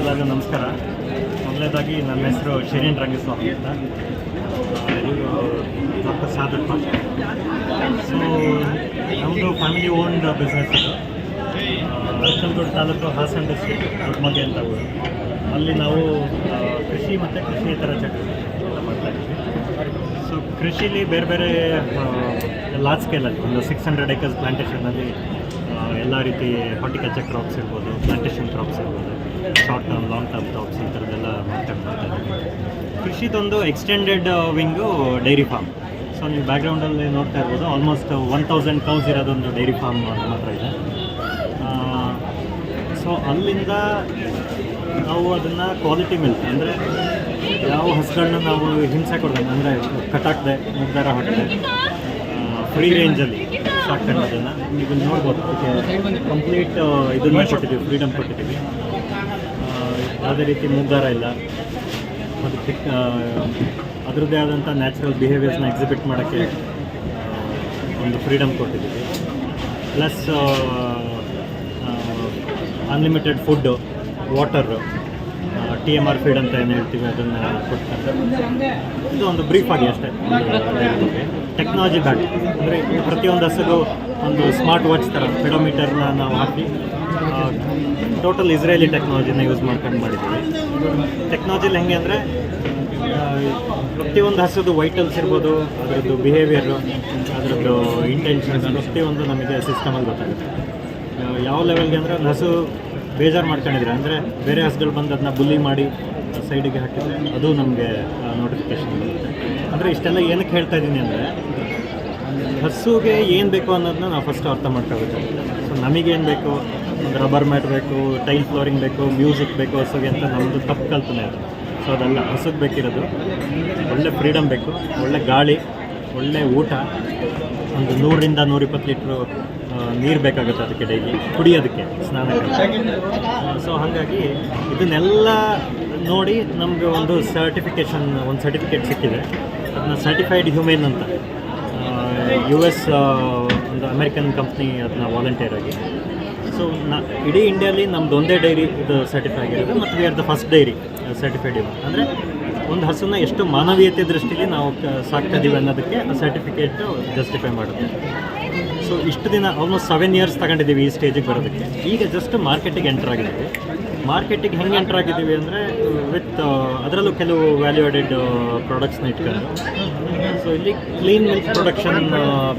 ಎಲ್ಲರಿಗೂ ನಮಸ್ಕಾರ. ಮೊದಲನೇದಾಗಿ ನನ್ನ ಹೆಸರು ಶಿರೀನ್ ರಂಗಸ್ವಾಮಿ ಅಂತ. ಡಾಕ್ಟರ್ ಪಾಷ ಸೊ ನಮ್ಮದು family owned business Arkalgud taluk Hassan district Doddamage ಅಂತ ಊರು. ಅಲ್ಲಿ ನಾವು ಕೃಷಿ ಮತ್ತು ಕೃಷಿಯೇತರ ಚಟುವಟಿಕೆ ಮಾಡ್ತಾ ಇದ್ದೀವಿ. ಸೊ ಕೃಷಿಲಿ ಬೇರೆ ಬೇರೆ ಲಾರ್ಜ್ ಸ್ಕೇಲಲ್ಲಿ ಒಂದು ಸಿಕ್ಸ್ ಹಂಡ್ರೆಡ್ ಏಕರ್ಸ್ ಪ್ಲಾಂಟೇಷನಲ್ಲಿ ಎಲ್ಲ ರೀತಿ ಹಾರ್ಟಿಕಲ್ಚರ್ ಕ್ರಾಪ್ಸ್ ಇರ್ಬೋದು ಪ್ಲಾಂಟೇಷನ್ ಕ್ರಾಪ್ಸ್ ಇರ್ಬೋದು. Short term long term crops ಈ ಥರದ್ದೆಲ್ಲ ಮಾತಾಡ್ತಾ ಇದ್ದೀವಿ ಕೃಷಿದೊಂದು extended wing dairy farm so ನೀವು ಬ್ಯಾಕ್ಗ್ರೌಂಡಲ್ಲಿ ನೋಡ್ತಾ ಇರ್ಬೋದು ಆಲ್ಮೋಸ್ಟ್ ಒನ್ ತೌಸಂಡ್ ಕೌಸ್ ಇರೋದೊಂದು ಡೈರಿ ಫಾರ್ಮ್ ನಮ್ಮ ಹತ್ರ ಇದೆ. ಸೊ ಅಲ್ಲಿಂದ ನಾವು ಅದನ್ನು ಕ್ವಾಲಿಟಿ ಮಿಲ್ಕ್ ಅಂದರೆ ಯಾವ ಹಸುಗಳನ್ನ ನಾವು ಹಿಂಸೆ ಕೊಡ್ದಂಗೆ ಅಂದರೆ ಕಟ್ಟಾಕದೆ ನಿರ್ಧಾರ ಹೊಟ್ಟೆ ಫ್ರೀ ರೇಂಜಲ್ಲಿ ಸಾಕ್ತಾ ಅದನ್ನು ನೀವು ನೋಡ್ಬೋದು. ಕಂಪ್ಲೀಟ್ ಇದನ್ನು ಕೊಟ್ಟಿದ್ದೀವಿ ಫ್ರೀಡಮ್ ಕೊಟ್ಟಿದ್ದೀವಿ. ಯಾವುದೇ ರೀತಿ ಮುಗ್ಧಾರ ಇಲ್ಲ. ಮತ್ತು ಅದರದ್ದೇ ಆದಂಥ ನ್ಯಾಚುರಲ್ ಬಿಹೇವಿಯರ್ಸ್ನ ಎಕ್ಸಿಬಿಟ್ ಮಾಡೋಕ್ಕೆ ಒಂದು ಫ್ರೀಡಮ್ ಕೊಟ್ಟಿದ್ದೀವಿ. Plus unlimited food water T M R feed ಅಂತ ಏನು ಹೇಳ್ತೀವಿ ಅದನ್ನು ಕೊಡ್ತಾರೆ. ಇದು ಒಂದು ಬ್ರೀಫ್ ಆಗಿ ಅಷ್ಟೇ. ಟೆಕ್ನಾಲಜಿ ಬ್ಯಾಟ್ ಅಂದರೆ ಪ್ರತಿಯೊಂದು ಹಸುಗೂ ಒಂದು ಸ್ಮಾರ್ಟ್ ವಾಚ್ ಥರ ಕಿಲೋಮೀಟರ್ನ ನಾವು ಹಾಕಿ ಟೋಟಲ್ ಇಸ್ರೇಲಿ ಟೆಕ್ನಾಲಜಿನ ಯೂಸ್ ಮಾಡ್ಕೊಂಡು ಮಾಡಿದ್ದೀವಿ. ಟೆಕ್ನಾಲಜಿಲಿ ಹೆಂಗೆ ಅಂದರೆ ಪ್ರತಿಯೊಂದು ಹಸಿದು ವೈಟಲ್ಸ್ ಇರ್ಬೋದು, ಅದರದ್ದು ಬಿಹೇವಿಯರು ಅದರದ್ದು ಇಂಟೆನ್ಷನ್ಸ್ ಪ್ರತಿಯೊಂದು ನಮಗೆ ಸಿಸ್ಟಮಲ್ಲಿ ಗೊತ್ತಾಗುತ್ತೆ. ಯಾವ ಲೆವೆಲ್ಗೆ ಅಂದರೆ ಒಂದು ಹಸು ಬೇಜಾರು ಮಾಡ್ಕೊಂಡಿದ್ರೆ, ಅಂದರೆ ಬೇರೆ ಹಸುಗಳು ಬಂದು ಅದನ್ನ ಬುಲ್ಲಿ ಮಾಡಿ ಸೈಡಿಗೆ ಹಾಕಿದರೆ ಅದು ನಮಗೆ ನೋಟಿಫಿಕೇಶನ್ ಬರುತ್ತೆ. ಅಂದರೆ ಇಷ್ಟೆಲ್ಲ ಏನಕ್ಕೆ ಹೇಳ್ತಾ ಇದ್ದೀನಿ ಅಂದರೆ ಹಸುಗೆ ಏನು ಬೇಕು ಅನ್ನೋದನ್ನ ನಾವು ಫಸ್ಟ್ ಅರ್ಥ ಮಾಡ್ಕೋಬೇಕು ಸೊ ನಮಗೇನು ಬೇಕು, ಒಂದು ರಬ್ಬರ್ ಮ್ಯಾಟ್ ಬೇಕು ಟೈಲ್ ಫ್ಲೋರಿಂಗ್ ಬೇಕು ಮ್ಯೂಸಿಕ್ ಬೇಕು, ಹಸುಗೆ ಅಂತ ನಮ್ಮದು ತಪ್ಪು ಕಲ್ಪನೆ ಅದು. ಸೊ ಅದೆಲ್ಲ ಹಸುಗೆ ಬೇಕಿರೋದು. ಒಳ್ಳೆ ಫ್ರೀಡಮ್ ಬೇಕು, ಒಳ್ಳೆ ಗಾಳಿ, ಒಳ್ಳೆ ಊಟ, ಒಂದು ನೂರರಿಂದ ನೂರಿಪ್ಪತ್ತು ಲೀಟ್ರು ನೀರು ಬೇಕಾಗುತ್ತೆ ಅದಕ್ಕೆ ಡೈಲಿ ಕುಡಿಯೋದಕ್ಕೆ, ಸ್ನಾನಕ್ಕೆ. ಸೊ ಹಾಗಾಗಿ ಇದನ್ನೆಲ್ಲ ನೋಡಿ ನಮಗೆ ಒಂದು ಸರ್ಟಿಫಿಕೇಷನ್ ಒಂದು ಸರ್ಟಿಫಿಕೇಟ್ ಸಿಕ್ಕಿದೆ. ಅದನ್ನ ಸರ್ಟಿಫೈಡ್ ಹ್ಯೂಮೇನ್ ಅಂತ. ಯು ಎಸ್ ಒಂದು ಅಮೇರಿಕನ್ ಕಂಪ್ನಿ ಅದನ್ನ ವಾಲಂಟಿಯರ್ ಆಗಿ. ಸೊ ನಾ, ಇಡೀ ಇಂಡಿಯಾಲಿ ನಮ್ದು ಒಂದೇ ಡೈರಿ ಇದು ಸರ್ಟಿಫೈ ಆಗಿರೋದು ಮತ್ತು we are the first dairy certified ಇವೆ ಅಂದರೆ ಒಂದು ಹಸುನ ಎಷ್ಟು ಮಾನವೀಯತೆ ದೃಷ್ಟಿಲಿ ನಾವು ಕ- ಸಾಕ್ತಾ ಇದ್ದೀವಿ ಅನ್ನೋದಕ್ಕೆ ಸರ್ಟಿಫಿಕೇಟು ಜಸ್ಟಿಫೈ ಮಾಡುತ್ತೆ. ಸೊ ಇಷ್ಟು ದಿನ ಆಲ್ಮೋಸ್ಟ್ ಸೆವೆನ್ ಇಯರ್ಸ್ ತಗೊಂಡಿದ್ದೀವಿ ಈ ಸ್ಟೇಜಿಗೆ ಬರೋದಕ್ಕೆ. ಈಗ ಜಸ್ಟ್ ಮಾರ್ಕೆಟಿಗೆ ಎಂಟರ್ ಆಗಿದ್ದೀವಿ. ಮಾರ್ಕೆಟಿಗೆ ಹೆಂಗೆ ಎಂಟರ್ ಆಗಿದ್ದೀವಿ ಅಂದರೆ ವಿತ್ ಅದರಲ್ಲೂ ಕೆಲವು ವ್ಯಾಲ್ಯೂ ಆಡೆಡ್ ಪ್ರಾಡಕ್ಟ್ಸ್ನ ಇಟ್ಕೊಂಡು. ಸೊ ಇಲ್ಲಿ ಕ್ಲೀನ್ ಮಿಲ್ಕ್ ಪ್ರೊಡಕ್ಷನ್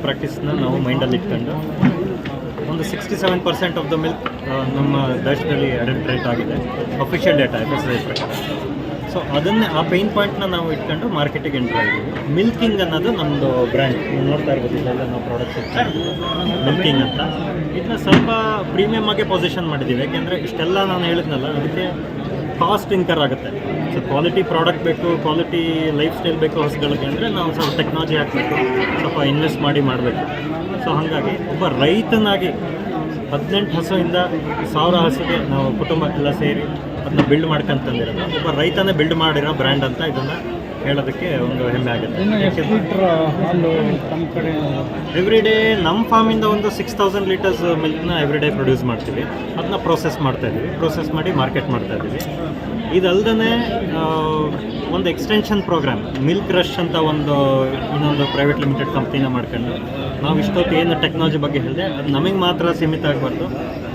ಪ್ರಾಕ್ಟೀಸ್ನ ನಾವು ಮೈಂಡಲ್ಲಿ ಇಟ್ಕೊಂಡು, ಒಂದು sixty seven percent of the milk ನಮ್ಮ ದೇಶದಲ್ಲಿ ಅಡಲ್ಟ್ರೇಟ್ ಆಗಿದೆ. ಅಫಿಷಿಯಲ್ ಡೇಟಾ ಎಫ್ ಎಸ್ ಪ್ರಕಾರ. ಸೊ ಅದನ್ನೇ, ಆ ಪೈನ್ ಪಾಯಿಂಟ್ನ ನಾವು ಇಟ್ಕೊಂಡು ಮಾರ್ಕೆಟಿಗೆ ಎಂಟ್ರ್ ಆಗಿದ್ದೀವಿ. ಮಿಲ್ಕಿಂಗ್ ಅನ್ನೋದು ನಮ್ಮದು ಬ್ರ್ಯಾಂಡ್ ನೀವು ನೋಡ್ತಾ ಇರ್ಬೋದು, ಇಲ್ಲೆಲ್ಲ ನಾವು ಪ್ರಾಡಕ್ಟ್ಸ್ ಮಿಲ್ಕಿಂಗ್ ಅಂತ. ಇದನ್ನ ಸ್ವಲ್ಪ ಪ್ರೀಮಿಯಮ್ ಆಗಿ ಪೊಸಿಷನ್ ಮಾಡಿದ್ದೀವಿ. ಯಾಕೆಂದರೆ ಇಷ್ಟೆಲ್ಲ ನಾನು ಹೇಳಿದ್ನಲ್ಲ, ಅದಕ್ಕೆ ಕಾಸ್ಟ್ ಇನ್ಕರ್ ಆಗುತ್ತೆ. ಸೊ ಕ್ವಾಲಿಟಿ ಪ್ರಾಡಕ್ಟ್ ಬೇಕು ಕ್ವಾಲಿಟಿ ಲೈಫ್ ಸ್ಟೈಲ್ ಬೇಕು ಹಸುಗಳಿಗೆ ಅಂದರೆ ನಾವು ಸ್ವಲ್ಪ ಟೆಕ್ನಾಲಜಿ ಹಾಕಬೇಕು, ಸ್ವಲ್ಪ ಇನ್ವೆಸ್ಟ್ ಮಾಡಿ ಮಾಡಬೇಕು. ಸೊ ಹಾಗಾಗಿ ಒಬ್ಬ ರೈತನಾಗಿ ಹದಿನೆಂಟು ಹಸುವಿಂದ ಸಾವಿರ ಹಸುಗೆ ನಾವು ಕುಟುಂಬಕ್ಕೆಲ್ಲ ಸೇರಿ ಅದನ್ನ ಬಿಲ್ಡ್ ಮಾಡ್ಕೊಂತಂದಿರೋದು. ಒಬ್ಬ ರೈತನೇ ಬಿಲ್ಡ್ ಮಾಡಿರೋ ಬ್ರ್ಯಾಂಡ್ ಅಂತ ಇದನ್ನು ಹೇಳೋದಕ್ಕೆ ಒಂದು ಹೆಮ್ಮೆ ಆಗುತ್ತೆ. ಎವ್ರಿ ಡೇ ನಮ್ಮ ಫಾರ್ಮಿಂದ ಒಂದು ಸಿಕ್ಸ್ ತೌಸಂಡ್ ಲೀಟರ್ಸ್ ಮಿಲ್ಕ್ನ ಎವ್ರಿ ಡೇ ಪ್ರೊಡ್ಯೂಸ್ ಮಾಡ್ತೀವಿ. ಅದನ್ನ ಪ್ರೊಸೆಸ್ ಮಾಡ್ತಾ ಇದ್ದೀವಿ ಪ್ರೊಸೆಸ್ ಮಾಡಿ ಮಾರ್ಕೆಟ್ ಮಾಡ್ತಾ ಇದ್ದೀವಿ ಇದಲ್ಲದೇ ಒಂದು ಎಕ್ಸ್ಟೆನ್ಷನ್ ಪ್ರೋಗ್ರಾಮ್ ಮಿಲ್ಕ್ ರಶ್ ಅಂತ ಒಂದು ಇನ್ನೊಂದು ಪ್ರೈವೇಟ್ ಲಿಮಿಟೆಡ್ ಕಂಪ್ನಿನ ಮಾಡ್ಕೊಂಡು ನಾವು ಇಷ್ಟೊತ್ತು ಏನು ಟೆಕ್ನಾಲಜಿ ಬಗ್ಗೆ ಹೇಳಿದೆ, ಅದು ನಮಗೆ ಮಾತ್ರ ಸೀಮಿತ ಆಗಬಾರ್ದು.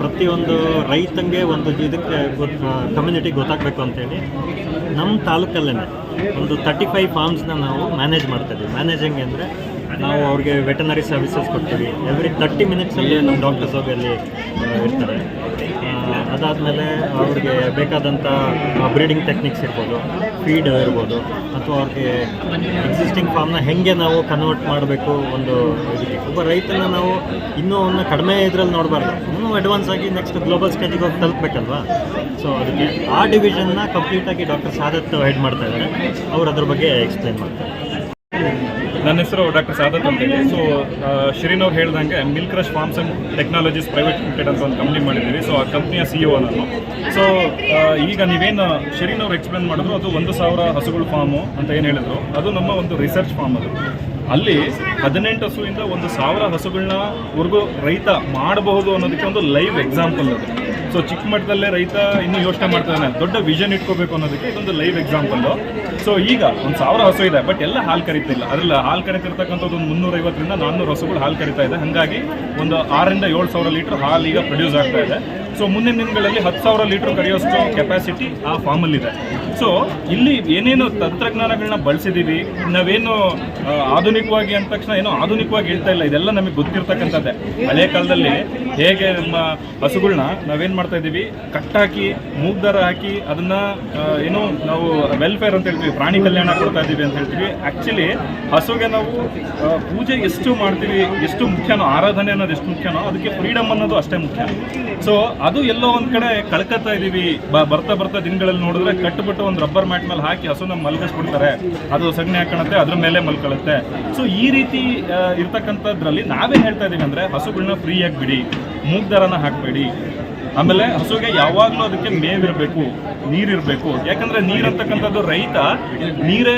ಪ್ರತಿಯೊಂದು ರೈತಂಗೆ ಒಂದು ಇದಕ್ಕೆ ಕಮ್ಯುನಿಟಿ ಗೊತ್ತಾಗಬೇಕು ಅಂತೇಳಿ. ನಮ್ಮ ತಾಲೂಕಲ್ಲೇ ಒಂದು ತರ್ಟಿ ಫೈವ್ ಫಾರ್ಮ್ಸ್ನ ನಾವು ಮ್ಯಾನೇಜ್ ಮಾಡ್ತಾ ಇದ್ದೀವಿ. ಮ್ಯಾನೇಜ್ ಹೆಂಗೆ ಅಂದರೆ ನಾವು ಅವ್ರಿಗೆ ವೆಟನರಿ ಸರ್ವಿಸಸ್ ಕೊಡ್ತೀವಿ. ಎವ್ರಿ ತರ್ಟಿ ಮಿನಿಟ್ಸಲ್ಲಿ ನಮ್ಮ ಡಾಕ್ಟರ್ಸ್ ಹೋಗಿ ಅಲ್ಲಿ ಇರ್ತಾರೆ. ಅದಾದಮೇಲೆ ಅವ್ರಿಗೆ ಬೇಕಾದಂಥ ಬ್ರೀಡಿಂಗ್ ಟೆಕ್ನಿಕ್ಸ್ ಇರ್ಬೋದು ಫೀಡ್ ಇರ್ಬೋದು, ಅಥವಾ ಅವ್ರಿಗೆ ಎಕ್ಸಿಸ್ಟಿಂಗ್ ಫಾರ್ಮ್ನ ಹೆಂಗೆ ನಾವು ಕನ್ವರ್ಟ್ ಮಾಡಬೇಕು ಒಂದು ಒಬ್ಬ ರೈತನ ನಾವು ಇನ್ನೂ ಅವನ್ನ ಕಡಿಮೆ ಇದರಲ್ಲಿ ನೋಡಬಾರ್ದು. ಇನ್ನೂ ಅಡ್ವಾನ್ಸ್ ಆಗಿ ನೆಕ್ಸ್ಟ್ ಗ್ಲೋಬಲ್ ಸ್ಟೇಜಿಗೆ ಹೋಗಿ ತಲುಪಬೇಕಲ್ವಾ? ಸೊ ಅದಕ್ಕೆ ಆ ಡಿವಿಷನ್ನ ಕಂಪ್ಲೀಟಾಗಿ ಡಾಕ್ಟರ್ ಸಾದತ್ ಹೆಡ್ ಮಾಡ್ತಾ ಇದ್ದಾರೆ. ಅವ್ರು ಅದ್ರ ಬಗ್ಗೆ ಎಕ್ಸ್ಪ್ಲೈನ್ ಮಾಡ್ತಾರೆ. ನನ್ನ ಹೆಸರು ಡಾಕ್ಟರ್ ಸಾದತ್ ಅಂತೇಳಿ ಸೊ ಶಿರೀನ್ ಅವ್ರು ಹೇಳ್ದಂಗೆ milk rush farms and technologies private limited ಅಂತ ಒಂದು ಕಂಪ್ನಿ ಮಾಡಿದ್ದೀವಿ. ಸೊ ಆ ಕಂಪ್ನಿಯ ಸಿ ಒ ನಾನು. ಸೊ ಈಗ ನೀವೇನು ಶ್ರೀನವ್ರು ಎಕ್ಸ್ಪ್ಲೇನ್ ಮಾಡಿದ್ರು, ಅದು ಒಂದು ಸಾವಿರ ಹಸುಗಳು ಫಾರ್ಮು ಅಂತ ಏನು ಹೇಳಿದ್ರು. ಅದು ನಮ್ಮ ಒಂದು ರಿಸರ್ಚ್ ಫಾರ್ಮ್ ಅದು. ಅಲ್ಲಿ ಹದಿನೆಂಟು ಹಸುವಿಂದ ಒಂದು ಸಾವಿರ ಹಸುಗಳನ್ನ ವರ್ಗೂ ರೈತ ಮಾಡಬಹುದು ಅನ್ನೋದಕ್ಕೆ ಒಂದು ಲೈವ್ ಎಕ್ಸಾಂಪಲ್ ಅದು. ಸೊ ಚಿಕ್ಕ ಮಟ್ಟದಲ್ಲೇ ರೈತ ಇನ್ನೂ ಯೋಚನೆ ಮಾಡ್ತಾನೆ ದೊಡ್ಡ ವಿಷನ್ ಇಟ್ಕೋಬೇಕು ಅನ್ನೋದಕ್ಕೆ ಇದೊಂದು ಲೈವ್ ಎಕ್ಸಾಂಪಲ್ಲು ಸೊ ಈಗ ಒಂದು ಸಾವಿರ ಹಸು ಇದೆ ಬಟ್ ಎಲ್ಲ ಹಾಲು ಕರಿತಿಲ್ಲ. ಅದ್ರಲ್ಲಿ ಹಾಲು ಕರಿತಿರ್ತಕ್ಕಂಥದ್ದು ಒಂದು ಮುನ್ನೂರೈವತ್ತರಿಂದ ನಾನ್ನೂರು ಹಸುಗಳು ಹಾಲು ಕರಿತಾ ಇದೆ. ಹಾಗಾಗಿ ಒಂದು ಆರರಿಂದ ಏಳು ಸಾವಿರ ಲೀಟ್ರ್ ಹಾಲು ಈಗ ಪ್ರೊಡ್ಯೂಸ್ ಆಗ್ತಾ ಇದೆ. ಸೊ ಮುಂದಿನ ದಿನಗಳಲ್ಲಿ ಹತ್ತು ಸಾವಿರ ಲೀಟ್ರ್ ಕರೆಯೋಷ್ಟು ಕೆಪಾಸಿಟಿ ಆ ಫಾರ್ಮಲ್ಲಿದೆ ಸೊ ಇಲ್ಲಿ ಏನೇನು ತಂತ್ರಜ್ಞಾನಗಳನ್ನ ಬಳಸಿದ್ದೀವಿ ನಾವೇನು ಆಧುನಿಕವಾಗಿ ಅಂದ ತಕ್ಷಣ ಏನೋ ಆಧುನಿಕವಾಗಿ ಹೇಳ್ತಾ ಇಲ್ಲ. ಇದೆಲ್ಲ ನಮಗೆ ಗೊತ್ತಿರ್ತಕ್ಕಂಥದ್ದೇ. ಹಳೆ ಕಾಲದಲ್ಲಿ ಹೇಗೆ ನಮ್ಮ ಹಸುಗಳನ್ನ ನಾವೇನು ಮಾಡ್ತಾ ಇದ್ದೀವಿ, ಕಟ್ಟಾಕಿ, ಮೂಗ್ದಾರ ಹಾಕಿ ಅದನ್ನ ಏನು ನಾವು ವೆಲ್ಫೇರ್ ಅಂತ ಹೇಳ್ತೀವಿ, ಪ್ರಾಣಿ ಕಲ್ಯಾಣ ಕೊಡ್ತಾ ಇದ್ದೀವಿ ಅಂತ ಹೇಳ್ತೀವಿ. ಆ್ಯಕ್ಚುಲಿ ಹಸುಗೆ ನಾವು ಪೂಜೆ ಎಷ್ಟು ಮಾಡ್ತೀವಿ, ಎಷ್ಟು ಮುಖ್ಯನೋ, ಆರಾಧನೆ ಅನ್ನೋದು ಎಷ್ಟು ಮುಖ್ಯನೋ, ಅದಕ್ಕೆ ಫ್ರೀಡಮ್ ಅನ್ನೋದು ಅಷ್ಟೇ ಮುಖ್ಯ. ಸೊ ಅದು ಎಲ್ಲೋ ಒಂದು ಕಡೆ ಕಳ್ಕೊತಾ ಇದೀವಿ. ಬರ್ತಾ ಬರ್ತಾ ದಿನಗಳಲ್ಲಿ ನೋಡಿದ್ರೆ ಕಟ್ಟುಬಿಟ್ಟು ಒಂದು ರಬ್ಬರ್ ಮ್ಯಾಟ್ ಮೇಲೆ ಹಾಕಿ ಹಸುನ ಮಲಗಿಸ್ಬಿಡ್ತಾರೆ. ಅದು ಸಗಣಿ ಹಾಕೊಳತ್ತೆ ಅದ್ರ ಮೇಲೆ ಮಲ್ಕೊಳ್ಳುತ್ತೆ ಸೊ ಈ ರೀತಿ ಇರ್ತಕ್ಕಂಥದ್ರಲ್ಲಿ ನಾವೇ ಹೇಳ್ತಾ ಇದೀವಿ ಅಂದ್ರೆ ಹಸುಗಳನ್ನ ಫ್ರೀಯಾಗಿ ಬಿಡಿ. ಮೂಗ್ದಾರನ ಹಾಕಬೇಡಿ. ಆಮೇಲೆ ಹಸುಗೆ ಯಾವಾಗಲೂ ಅದಕ್ಕೆ ಮೇವಿರಬೇಕು, ನೀರಿರಬೇಕು. ಯಾಕಂದ್ರೆ ನೀರು ಅಂತಕ್ಕಂಥದ್ದು ರೈತ ನೀರೇ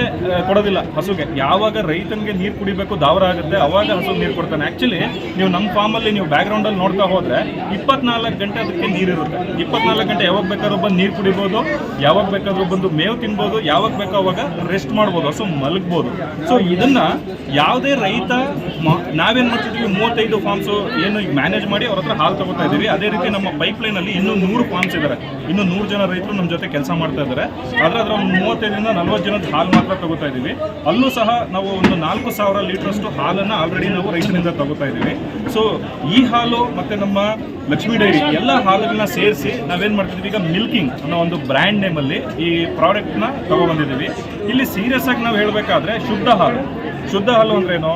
ಕೊಡೋದಿಲ್ಲ ಹಸುಗೆ. ಯಾವಾಗ ರೈತನಿಗೆ ನೀರು ಕುಡಿಬೇಕು, ದಾವರ ಆಗುತ್ತೆ, ಅವಾಗ ಹಸು ನೀರು ಕೊಡ್ತಾನೆ. ಆ್ಯಕ್ಚುಲಿ ನೀವು ನಮ್ಮ ಫಾರ್ಮಲ್ಲಿ ನೀವು ಬ್ಯಾಕ್ಗ್ರೌಂಡಲ್ಲಿ ನೋಡ್ತಾ ಹೋದ್ರೆ ಇಪ್ಪತ್ನಾಲ್ಕು ಗಂಟೆ ಅದಕ್ಕೆ ನೀರಿರುತ್ತೆ. ಇಪ್ಪತ್ನಾಲ್ಕು ಗಂಟೆ ಯಾವಾಗ ಬೇಕಾದ್ರೂ ಬಂದು ನೀರು ಕುಡಿಬೋದು, ಯಾವಾಗ ಬೇಕಾದ್ರೂ ಬಂದು ಮೇವು ತಿನ್ಬೋದು, ಯಾವಾಗ ಬೇಕೋ ಅವಾಗ ರೆಸ್ಟ್ ಮಾಡ್ಬೋದು, ಹಸು ಮಲಗ್ಬೋದು. ಸೊ ಇದನ್ನ ಯಾವುದೇ ರೈತ ನಾವೇನ್ ಮಾಡ್ತಿದ್ವಿ, ಮೂವತ್ತೈದು ಫಾರ್ಮ್ಸ್ ಏನು ಮ್ಯಾನೇಜ್ ಮಾಡಿ ಅವ್ರ ಹತ್ರ ಹಾಲು ತಗೋತಾ ಇದ್ದೀವಿ ಅದೇ ರೀತಿ ನಮ್ಮ ಪೈಪ್ ಲೈನ್ ಅಲ್ಲಿ ಇನ್ನೂ ನೂರು ಫಾರ್ಮ್ಸ್ ಇದ್ದಾರೆ ಇನ್ನು ನೂರು ಜನ ರೈತರು ನಮ್ಮ ಜೊತೆ ಕೆಲಸ ಮಾಡ್ತಾ ಇದ್ದಾರೆ ಆದರೆ ಅದರ ಒಂದು ಮೂವತ್ತೈದರಿಂದ ನಲ್ವತ್ತು ಜನದ ಹಾಲು ಮಾತ್ರ ತಗೋತಾ ಇದ್ದೀವಿ ಅಲ್ಲೂ ಸಹ ನಾವು ಒಂದು ನಾಲ್ಕು ಸಾವಿರ ಲೀಟರ್ಷ್ಟು ಹಾಲನ್ನ ಆಲ್ರೆಡಿ ನಾವು ರೈತರಿಂದ ತಗೋತಾ ಇದ್ದೀವಿ ಸೊ ಈ ಹಾಲು ಮತ್ತೆ ನಮ್ಮ ಲಕ್ಷ್ಮೀ ಡೈರಿ ಎಲ್ಲ ಹಾಲುಗಳನ್ನ ಸೇರಿಸಿ ನಾವೇನು ಮಾಡ್ತಿದ್ದೀವಿ ಈಗ ಮಿಲ್ಕಿಂಗ್ ಅನ್ನೋ ಒಂದು ಬ್ರ್ಯಾಂಡ್ ನೇಮಲ್ಲಿ ಈ ಪ್ರಾಡಕ್ಟ್ನ ತಗೊಬಂದಿದ್ದೀವಿ ಇಲ್ಲಿ ಸೀರಿಯಸ್ ಆಗಿ ನಾವು ಹೇಳಬೇಕಾದ್ರೆ ಶುದ್ಧ ಹಾಲು. ಶುದ್ಧ ಹಾಲು ಅಂದ್ರೇನು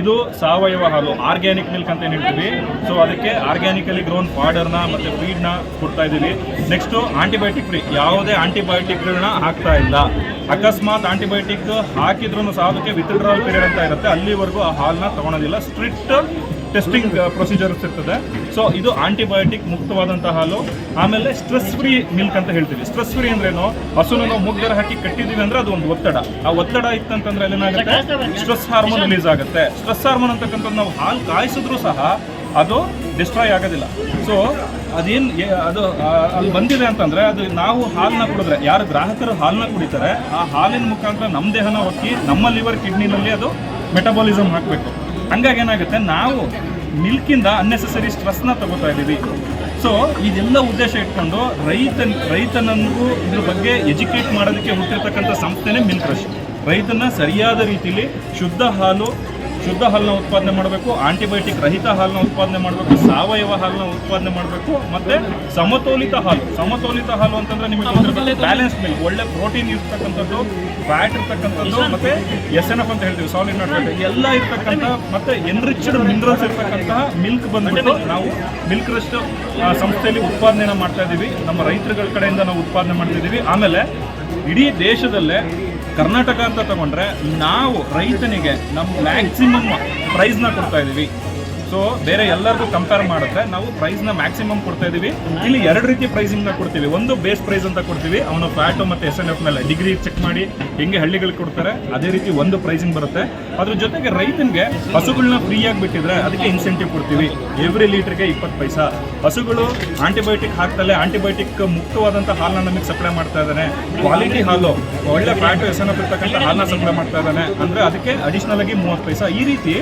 ಇದು ಸಾವಯವ ಹಾಲು ಆರ್ಗ್ಯಾನಿಕ್ ಮಿಲ್ಕ್ ಅಂತ ಹೇಳ್ತೀವಿ. ಸೊ ಅದಕ್ಕೆ ಆರ್ಗ್ಯಾನಿಕಲಿ ಗ್ರೋನ್ ಪಾಡರ್ನ ಮತ್ತು ಫೀಡ್ನ ಕೊಡ್ತಾ ಇದ್ದೀವಿ. ನೆಕ್ಸ್ಟು ಆಂಟಿಬಯೋಟಿಕ್ ಫ್ರೀ ಯಾವುದೇ ಆಂಟಿಬಯೋಟಿಕ್ಗಳನ್ನ ಹಾಕ್ತಾ ಇಲ್ಲ. ಅಕಸ್ಮಾತ್ ಆಂಟಿಬಯೋಟಿಕ್ ಹಾಕಿದ್ರು ಸಹ ಅದಕ್ಕೆ ವಿತ್ಡ್ರಾಲ್ ಪೀರಿಯಡ್ ಅಂತ ಇರುತ್ತೆ. ಅಲ್ಲಿವರೆಗೂ ಆ ಹಾಲನ್ನ ತಗೊಳೋದಿಲ್ಲ. ಸ್ಟ್ರಿಕ್ಟ್ ಟೆಸ್ಟಿಂಗ್ ಪ್ರೊಸೀಜರ್ಸ್ ಇರ್ತದೆ. ಸೊ ಇದು ಆಂಟಿಬಯೋಟಿಕ್ ಮುಕ್ತವಾದಂತಹ ಹಾಲು. ಆಮೇಲೆ ಸ್ಟ್ರೆಸ್ ಫ್ರೀ ಮಿಲ್ಕ್ ಅಂತ ಹೇಳ್ತೀವಿ. ಸ್ಟ್ರೆಸ್ ಫ್ರೀ ಅಂದ್ರೇನು? ಹಸುನ ನಾವು ಮುಗ್ದರ ಹಾಕಿ ಕಟ್ಟಿದೀವಿ ಅಂದ್ರೆ ಅದು ಒಂದು ಒತ್ತಡ. ಆ ಒತ್ತಡ ಇತ್ತಂತಂದ್ರೆ ಏನಾಗುತ್ತೆ? ಸ್ಟ್ರೆಸ್ ಹಾರ್ಮೋನ್ ರಿಲೀಸ್ ಆಗುತ್ತೆ. ಸ್ಟ್ರೆಸ್ ಹಾರ್ಮೋನ್ ಅಂತಕ್ಕಂಥದ್ದು ನಾವು ಹಾಲು ಕಾಯಿಸಿದ್ರು ಸಹ ಅದು ಡಿಸ್ಟ್ರಾಯ್ ಆಗೋದಿಲ್ಲ. ಸೊ ಅದೇನು ಅದು ಅಲ್ಲಿ ಬಂದಿದೆ ಅಂತಂದ್ರೆ ಅದು ನಾವು ಹಾಲನ್ನ ಕುಡಿದ್ರೆ, ಯಾರು ಗ್ರಾಹಕರು ಹಾಲನ್ನ ಕುಡಿತಾರೆ, ಆ ಹಾಲಿನ ಮುಖಾಂತರ ನಮ್ಮ ದೇಹನ ಒಕ್ಕಿ ನಮ್ಮ ಲಿವರ್ ಕಿಡ್ನಿನಲ್ಲಿ ಅದು ಮೆಟಬಾಲಿಸಮ್ ಹಾಕಬೇಕು. ಹಂಗಾಗಿ ಏನಾಗುತ್ತೆ, ನಾವು ಮಿಲ್ಕಿಂದ ಅನ್ನೆಸೆಸರಿ ಸ್ಟ್ರೆಸ್ನ ತಗೋತಾ ಇದ್ದೀವಿ. ಸೊ ಇದೆಲ್ಲ ಉದ್ದೇಶ ಇಟ್ಕೊಂಡು ರೈತನ್, ರೈತನನ್ಗೂ ಇದ್ರ ಬಗ್ಗೆ ಎಜುಕೇಟ್ ಮಾಡೋದಕ್ಕೆ ಹುಟ್ಟಿರ್ತಕ್ಕಂಥ ಸಂಸ್ಥೆನೇ ಮಿಲ್ಕ್ ರಶ್ ರೈತನ ಸರಿಯಾದ ರೀತಿಯಲ್ಲಿ ಶುದ್ಧ ಹಾಲು ಶುದ್ಧ ಹಾಲನ್ನ ಉತ್ಪಾದನೆ ಮಾಡಬೇಕು ಆಂಟಿಬಯೋಟಿಕ್ ರಹಿತ ಹಾಲನ್ನ ಉತ್ಪಾದನೆ ಮಾಡಬೇಕು ಸಾವಯವ ಹಾಲನ್ನ ಉತ್ಪಾದನೆ ಮಾಡಬೇಕು ಮತ್ತೆ ಸಮತೋಲಿತ ಹಾಲು. ಸಮತೋಲಿತ ಹಾಲು ಅಂತಂದ್ರೆ ನಿಮಗೆ ಬ್ಯಾಲೆನ್ಸ್ ಮಿಲ್ಕ್ ಒಳ್ಳೆ ಪ್ರೋಟೀನ್ ಇರ್ತಕ್ಕಂಥದ್ದು ಫ್ಯಾಟ್ ಇರ್ತಕ್ಕಂಥದ್ದು ಮತ್ತೆ ಎಸ್ ಎನ್ ಎಫ್ ಅಂತ ಹೇಳ್ತೀವಿ ಸಾಲಿಡ್ ನಾಟ್ ಎಲ್ಲ ಇರ್ತಕ್ಕಂಥ ಮತ್ತೆ ಎನ್ರಿಚ್ಡ್ ಮಿನರಲ್ಸ್ ಇರ್ತಕ್ಕಂತಹ ಮಿಲ್ಕ್ ಬಂದ್ಬಿಟ್ಟು ನಾವು ಮಿಲ್ಕ್ ರಷ್ಟು ಸಂಸ್ಥೆಯಲ್ಲಿ ಉತ್ಪಾದನೆನ ಮಾಡ್ತಾ ಇದ್ದೀವಿ ನಮ್ಮ ರೈತರುಗಳ ಕಡೆಯಿಂದ ನಾವು ಉತ್ಪಾದನೆ ಮಾಡ್ತಿದ್ದೀವಿ ಆಮೇಲೆ ಇಡೀ ದೇಶದಲ್ಲೇ ಕರ್ನಾಟಕ ಅಂತ ತಗೊಂಡ್ರೆ ನಾವು ರೈತನಿಗೆ ನಮ್ಮ ಮ್ಯಾಕ್ಸಿಮಮ್ ಪ್ರೈಸ್ನ ಕೊಡ್ತಾ ಇದ್ದೀವಿ ಸೊ ಬೇರೆ ಎಲ್ಲರಿಗೂ ಕಂಪೇರ್ ಮಾಡಿದ್ರೆ ನಾವು ಪ್ರೈಸ್ನ ಮ್ಯಾಕ್ಸಿಮಮ್ ಕೊಡ್ತಾ ಇದೀವಿ. ಇಲ್ಲಿ ಎರಡು ರೀತಿ ಪ್ರೈಸಿಂಗ್ನ ಕೊಡ್ತೀವಿ. ಒಂದು ಬೇಸ್ ಪ್ರೈಸ್ ಅಂತ ಕೊಡ್ತೀವಿ. ಅವನು ಫ್ಯಾಟು ಮತ್ತು ಎಸ್ ಎನ್ ಎಫ್ ಮೇಲೆ ಡಿಗ್ರಿ ಚೆಕ್ ಮಾಡಿ ಹೆಂಗೆ ಹಳ್ಳಿಗಳಿಗೆ ಕೊಡ್ತಾರೆ, ಅದೇ ರೀತಿ ಒಂದು ಪ್ರೈಸಿಂಗ್ ಬರುತ್ತೆ. ಅದ್ರ ಜೊತೆಗೆ ರೈತನಿಗೆ ಹಸುಗಳನ್ನ ಫ್ರೀಯಾಗಿ ಬಿಟ್ಟಿದ್ರೆ ಅದಕ್ಕೆ ಇನ್ಸೆಂಟಿವ್ ಕೊಡ್ತೀವಿ. ಎವ್ರಿ ಲೀಟರ್ಗೆ ಇಪ್ಪತ್ತು ಪೈಸಾ. ಹಸುಗಳು ಆಂಟಿಬಯೋಟಿಕ್ ಹಾಕ್ತಲೇ ಆಂಟಿಬಯೋಟಿಕ್ ಮುಕ್ತವಾದಂಥ ಹಾಲನ್ನ ನಮಗೆ ಸಪ್ಲೈ ಮಾಡ್ತಾ ಇದ್ದಾನೆ. ಕ್ವಾಲಿಟಿ ಹಾಲು, ಒಳ್ಳೆ ಫ್ಯಾಟು ಎಸ್ ಎನ್ ಎಫ್ ಇರ್ತಕ್ಕಂಥ ಹಾಲನ್ನ ಸಪ್ಲೈ ಮಾಡ್ತಾ ಇದ್ದಾನೆ. ಅಂದ್ರೆ ಅದಕ್ಕೆ ಅಡಿಷನಲ್ ಆಗಿ ಮೂವತ್ತು ಪೈಸಾ. ಈ ರೀತಿ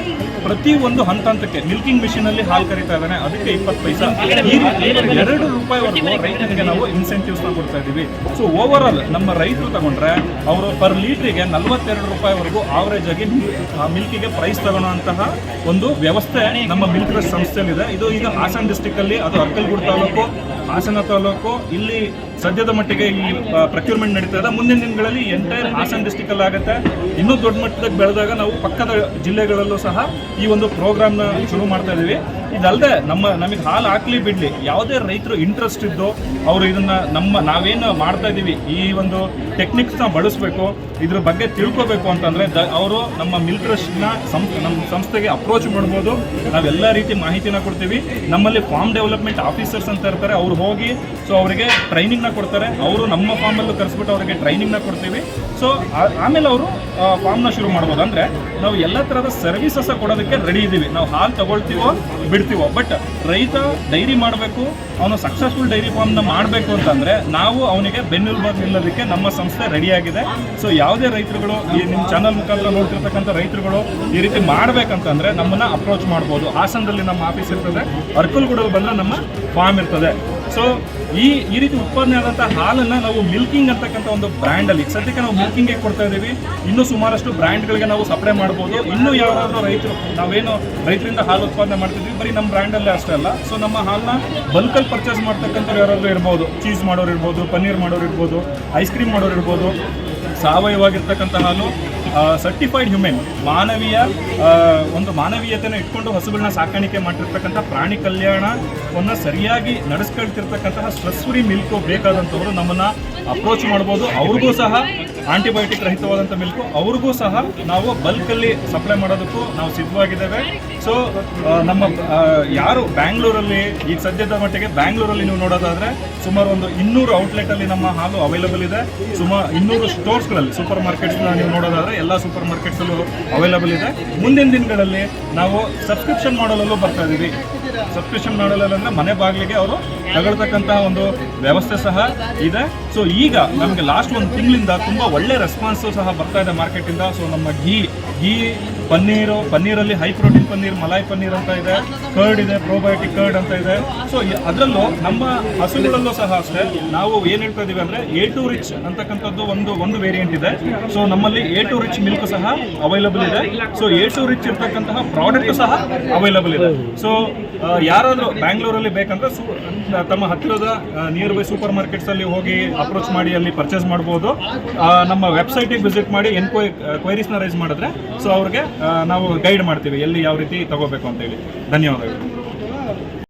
ಪ್ರತಿ ಒಂದು ಹಂತ ಹಂತಕ್ಕೆ ಮಿಲ್ಕಿಂಗ್ ಮಿಷಿನ್ ಅಲ್ಲಿ ಹಾಲು ಕರಿತಾ ಇದ್ದಾನೆ. ಅದಕ್ಕೆ ಇಪ್ಪತ್ತು ಪೈಸಾ. ಈ ರೀತಿ ಎರಡು ರೂಪಾಯಿವರೆಗೂ ರೈತನಿಗೆ ನಾವು ಇನ್ಸೆಂಟಿವ್ಸ್ನ ಕೊಡ್ತಾ ಇದ್ದೀವಿ ಸೊ ಓವರ್ ಆಲ್ ನಮ್ಮ ರೈತರು ತಗೊಂಡ್ರೆ ಅವರು ಪರ್ ಲೀಟ್ರಿಗೆ ನಲವತ್ತೆರಡು ರೂಪಾಯಿವರೆಗೂ ಆವರೇಜ್ ಆಗಿ ಆ ಮಿಲ್ಕಿಗೆ ಪ್ರೈಸ್ ತಗೊಳ್ಳುವಂತಹ ಒಂದು ವ್ಯವಸ್ಥೆ ನಮ್ಮ ಮಿಲ್ಕ್ ರಸ್ ಸಂಸ್ಥೆಯಲ್ಲಿದೆ. ಇದು ಈಗ ಹಾಸನ ಡಿಸ್ಟಿಕ್ ಅಲ್ಲಿ ಅದು ಅಕ್ಕಲ್ಗೂಡು ತಾಲೂಕು ಹಾಸನ ತಾಲೂಕು ಇಲ್ಲಿ ಸದ್ಯದ ಮಟ್ಟಿಗೆ ಈ ಪ್ರಕ್ಯೂರ್ಮೆಂಟ್ ನಡೀತಾ ಇದೆ. ಮುಂದಿನ ದಿನಗಳಲ್ಲಿ ಎಂಟೈರ್ ಹಾಸನ್ ಡಿಸ್ಟಿಕಲ್ಲಿ ಆಗುತ್ತೆ. ಇನ್ನೂ ದೊಡ್ಡ ಮಟ್ಟದಾಗ ಬೆಳೆದಾಗ ನಾವು ಪಕ್ಕದ ಜಿಲ್ಲೆಗಳಲ್ಲೂ ಸಹ ಈ ಒಂದು ಪ್ರೋಗ್ರಾಮ್ನ ಶುರು ಮಾಡ್ತಾ ಇದೀವಿ ಇದಲ್ಲದೆ ನಮ್ಮ ನಮಗೆ ಹಾಲು ಹಾಕ್ಲಿ ಬಿಡ್ಲಿ. ಯಾವುದೇ ರೈತರು ಇಂಟ್ರೆಸ್ಟ್ ಇದ್ದು ಅವರು ಇದನ್ನ ನಮ್ಮ ನಾವೇನು ಮಾಡ್ತಾ ಇದ್ದೀವಿ ಈ ಒಂದು ಟೆಕ್ನಿಕ್ಸ್ನ ಬಳಸಬೇಕು, ಇದ್ರ ಬಗ್ಗೆ ತಿಳ್ಕೊಬೇಕು ಅಂತಂದ್ರೆ ಅವರು ನಮ್ಮ ಮಿಲ್ಕ್ ರಶ್ನ ನಮ್ಮ ಸಂಸ್ಥೆಗೆ ಅಪ್ರೋಚ್ ಮಾಡ್ಬೋದು. ನಾವೆಲ್ಲ ರೀತಿ ಮಾಹಿತಿನ ಕೊಡ್ತೀವಿ. ನಮ್ಮಲ್ಲಿ ಫಾರ್ಮ್ ಡೆವಲಪ್ಮೆಂಟ್ ಆಫೀಸರ್ಸ್ ಅಂತ ಇರ್ತಾರೆ, ಅವ್ರು ಹೋಗಿ ಸೊ ಅವರಿಗೆ ಟ್ರೈನಿಂಗ್ನ ಕೊಡ್ತಾರೆ. ಅವರು ನಮ್ಮ ಫಾರ್ಮಲ್ಲೂ ಕರೆಸ್ಬಿಟ್ಟು ಅವರಿಗೆ ಟ್ರೈನಿಂಗ್ನ ಕೊಡ್ತೀವಿ. ಸೊ ಆಮೇಲೆ ಅವರು ಫಾರ್ಮ್ನ ಶುರು ಮಾಡ್ಬೋದು. ಅಂದರೆ ನಾವು ಎಲ್ಲ ಥರದ ಸರ್ವಿಸಸ್ ಕೊಡೋದಕ್ಕೆ ರೆಡಿ ಇದ್ದೀವಿ ನಾವು ಹಾಲು ತಗೊಳ್ತೀವೋ, ಬಿಡ್ತೀವಿ ಇರ್ತೀವೋ. ಬಟ್ ರೈತ ಡೈರಿ ಮಾಡಬೇಕು, ಅವನು ಸಕ್ಸಸ್ಫುಲ್ ಡೈರಿ ಫಾರ್ಮ್ನ ಮಾಡಬೇಕು ಅಂತಂದರೆ ನಾವು ಅವನಿಗೆ ಬೆನ್ನೆಲುಬಾಗಿ ನಿಲ್ಲೋದಕ್ಕೆ ನಮ್ಮ ಸಂಸ್ಥೆ ರೆಡಿಯಾಗಿದೆ ಸೊ ಯಾವುದೇ ರೈತರುಗಳು ಈ ನಿಮ್ಮ ಚಾನಲ್ ಮುಖಾಂತರ ನೋಡ್ತಿರ್ತಕ್ಕಂಥ ರೈತರುಗಳು ಈ ರೀತಿ ಮಾಡಬೇಕಂತಂದರೆ ನಮ್ಮನ್ನು ಅಪ್ರೋಚ್ ಮಾಡ್ಬೋದು. ಹಾಸನದಲ್ಲಿ ನಮ್ಮ ಆಫೀಸ್ ಇರ್ತದೆ ಅರ್ಕಲ್ಗೂಡಲ್ಲಿ ಬಂದರೆ ನಮ್ಮ ಫಾರ್ಮ್ ಇರ್ತದೆ. ಸೊ ಈ ಈ ರೀತಿ ಉತ್ಪಾದನೆ ಆದಂಥ ಹಾಲನ್ನು ನಾವು ಮಿಲ್ಕಿಂಗ್ ಅಂತಕ್ಕಂಥ ಒಂದು ಬ್ರ್ಯಾಂಡಲ್ಲಿ ಸದ್ಯಕ್ಕೆ ನಾವು ಮಿಲ್ಕಿಂಗ್ಗೆ ಕೊಡ್ತಾ ಇದ್ದೀವಿ. ಇನ್ನೂ ಸುಮಾರಷ್ಟು ಬ್ರ್ಯಾಂಡ್ಗಳಿಗೆ ನಾವು ಸಪ್ಲೈ ಮಾಡ್ಬೋದು. ಇನ್ನೂ ಯಾರಾದರೂ ರೈತರು, ನಾವೇನು ರೈತರಿಂದ ಹಾಲು ಉತ್ಪಾದನೆ ಮಾಡ್ತಿದ್ವಿ, ಬರೀ ನಮ್ಮ ಬ್ರ್ಯಾಂಡಲ್ಲೇ ಅಷ್ಟೇ ಅಲ್ಲ. ಸೊ ನಮ್ಮ ಹಾಲನ್ನ ಬಲ್ಕಲ್ಲಿ ಪರ್ಚೇಸ್ ಮಾಡ್ತಕ್ಕಂಥವ್ರು ಯಾರಾದರೂ ಇರ್ಬೋದು. ಚೀಸ್ ಮಾಡೋರು ಇರ್ಬೋದು, ಪನ್ನೀರ್ ಮಾಡೋರು ಇರ್ಬೋದು ಐಸ್ ಕ್ರೀಮ್ ಮಾಡೋರು ಇರ್ಬೋದು. ಸಾವಯವವಾಗಿರ್ತಕ್ಕಂಥ ಹಾಲು ಸರ್ಟಿಫೈಡ್ ಹ್ಯೂಮೆನ್ ಮಾನವೀಯ ಒಂದು ಮಾನವೀಯತೆಯನ್ನು ಇಟ್ಕೊಂಡು ಹಸುಗಳನ್ನ ಸಾಕಾಣಿಕೆ ಮಾಡಿರ್ತಕ್ಕಂಥ ಪ್ರಾಣಿ ಕಲ್ಯಾಣವನ್ನು ಸರಿಯಾಗಿ ನಡೆಸ್ಕೊಳ್ತಿರ್ತಕ್ಕಂತಹ ಸ್ಟ್ರೆಸ್ ಫ್ರೀ ಮಿಲ್ಕು ಬೇಕಾದಂಥವ್ರು ನಮ್ಮನ್ನ ಅಪ್ರೋಚ್ ಮಾಡ್ಬೋದು. ಅವ್ರಿಗೂ ಸಹ ಆಂಟಿಬಯೋಟಿಕ್ ರಹಿತವಾದಂಥ ಮಿಲ್ಕು ಅವ್ರಿಗೂ ಸಹ ನಾವು ಬಲ್ಕಲ್ಲಿ ಸಪ್ಲೈ ಮಾಡೋದಕ್ಕೂ ನಾವು ಸಿದ್ಧವಾಗಿದ್ದೇವೆ. ಸೊ ನಮ್ಮ ಯಾರು ಬ್ಯಾಂಗ್ಳೂರಲ್ಲಿ, ಈಗ ಸದ್ಯದ ಮಟ್ಟಿಗೆ ಬ್ಯಾಂಗ್ಳೂರಲ್ಲಿ ನೀವು ನೋಡೋದಾದರೆ ಸುಮಾರು ಒಂದು ಇನ್ನೂರು ಔಟ್ಲೆಟಲ್ಲಿ ನಮ್ಮ ಹಾಲು ಅವೈಲಬಲ್ ಇದೆ. ಸುಮಾರು ಇನ್ನೂರು ಸ್ಟೋರ್ಸ್ಗಳಲ್ಲಿ ಸೂಪರ್ ಮಾರ್ಕೆಟ್ಸ್ನ ನೀವು ನೋಡೋದಾದರೆ ಎಲ್ಲ ಸೂಪರ್ ಮಾರ್ಕೆಟ್ಸಲ್ಲೂ ಅವೈಲಬಲ್ ಇದೆ. ಮುಂದಿನ ದಿನಗಳಲ್ಲಿ ನಾವು ಸಬ್ಸ್ಕ್ರಿಪ್ಷನ್ ಮಾಡಲಲ್ಲೂ ಬರ್ತಾ ಇದ್ದೀವಿ ಸಬ್ಸ್ಕ್ರಿಪ್ಷನ್ ಮಾಡಲ್ಲ ಮನೆ ಬಾಗಿಲಿಗೆ ಅವರು ತಗೊಳ್ತಕ್ಕಂತಹ ಒಂದು ವ್ಯವಸ್ಥೆ ಸಹ ಇದೆ. ಸೊ ಈಗ ನಮಗೆ ಲಾಸ್ಟ್ ಒಂದು ತಿಂಗಳಿಂದ ತುಂಬ ಒಳ್ಳೆ ರೆಸ್ಪಾನ್ಸು ಸಹ ಬರ್ತಾ ಇದೆ ಮಾರ್ಕೆಟಿಂದ ಸೊ ನಮ್ಮ ಘೀ ಘೀ ಪನ್ನೀರು ಪನ್ನೀರಲ್ಲಿ ಹೈ ಪ್ರೋಟೀನ್ ಪನ್ನೀರ್ ಮಲಾಯ್ ಪನ್ನೀರ್ ಅಂತ ಇದೆ ಕರ್ಡ್ ಇದೆ ಪ್ರೋಬಯೋಟಿಕ್ ಕರ್ಡ್ ಅಂತ ಇದೆ. ಸೊ ಅದರಲ್ಲೂ ನಮ್ಮ ಹಸುಗಳಲ್ಲೂ ಸಹ ಅಷ್ಟೇ ನಾವು ಏನು ಹೇಳ್ತಾ ಇದೀವಿ ಅಂದರೆ ಎ ಟು ರಿಚ್ ಅಂತಕ್ಕಂಥದ್ದು ಒಂದು ಒಂದು ವೇರಿಯಂಟ್ ಇದೆ. ಸೊ ನಮ್ಮಲ್ಲಿ ಎ ಟು ರಿಚ್ ಮಿಲ್ಕ್ ಸಹ ಅವೈಲಬಲ್ ಇದೆ. ಸೊ ಎ ಟು ರಿಚ್ ಇರ್ತಕ್ಕಂತಹ ಪ್ರಾಡಕ್ಟ್ ಸಹ ಅವೈಲಬಲ್ ಇದೆ. ಸೊ ಯಾರಾದರೂ ಬ್ಯಾಂಗ್ಳೂರಲ್ಲಿ ಬೇಕಂದ್ರೆ ತಮ್ಮ ಹತ್ತಿರದ ನಿಯರ್ ಬೈ ಸೂಪರ್ ಮಾರ್ಕೆಟ್ಸಲ್ಲಿ ಹೋಗಿ ಅಪ್ರೋಚ್ ಮಾಡಿ ಅಲ್ಲಿ ಪರ್ಚೇಸ್ ಮಾಡ್ಬೋದು. ಆ, ನಮ್ಮ ವೆಬ್ಸೈಟಿಗೆ ವಿಸಿಟ್ ಮಾಡಿ ಎನ್ಕ್ವೈ ಕ್ವೈರೀಸ್ನ ರೈಸ್ ಮಾಡಿದ್ರೆ ಸೊ ಅವ್ರಿಗೆ ನಾವು ಗೈಡ್ ಮಾಡ್ತೀವಿ ಎಲ್ಲಿ ಯಾವ ರೀತಿ ತಗೋಬೇಕು ಅಂತೇಳಿ ಧನ್ಯವಾದಗಳು.